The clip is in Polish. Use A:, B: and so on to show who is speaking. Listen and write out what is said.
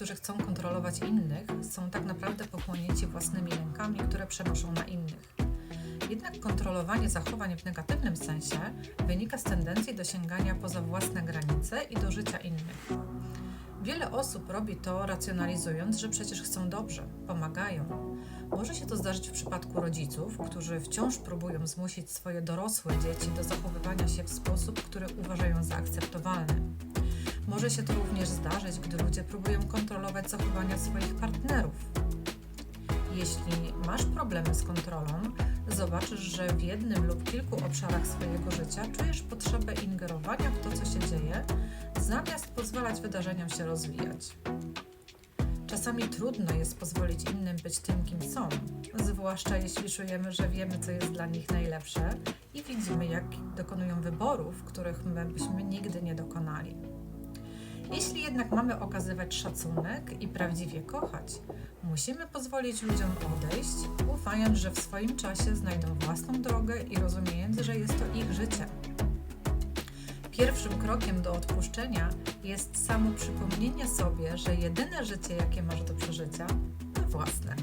A: którzy chcą kontrolować innych, są tak naprawdę pochłonięci własnymi lękami, które przenoszą na innych. Jednak kontrolowanie zachowań w negatywnym sensie wynika z tendencji do sięgania poza własne granice i do życia innych. Wiele osób robi to racjonalizując, że przecież chcą dobrze, pomagają. Może się to zdarzyć w przypadku rodziców, którzy wciąż próbują zmusić swoje dorosłe dzieci do zachowywania się w sposób, który uważają za akceptowalny. Może się to również zdarzyć, gdy ludzie próbują kontrolować zachowania swoich partnerów. Jeśli masz problemy z kontrolą, zobaczysz, że w jednym lub kilku obszarach swojego życia czujesz potrzebę ingerowania w to, co się dzieje, zamiast pozwalać wydarzeniom się rozwijać. Czasami trudno jest pozwolić innym być tym, kim są, zwłaszcza jeśli czujemy, że wiemy, co jest dla nich najlepsze i widzimy, jak dokonują wyborów, których my byśmy nigdy nie dokonali. Jeśli jednak mamy okazywać szacunek i prawdziwie kochać, musimy pozwolić ludziom odejść, ufając, że w swoim czasie znajdą własną drogę i rozumiejąc, że jest to ich życie. Pierwszym krokiem do odpuszczenia jest samo przypomnienie sobie, że jedyne życie, jakie masz do przeżycia, to własne.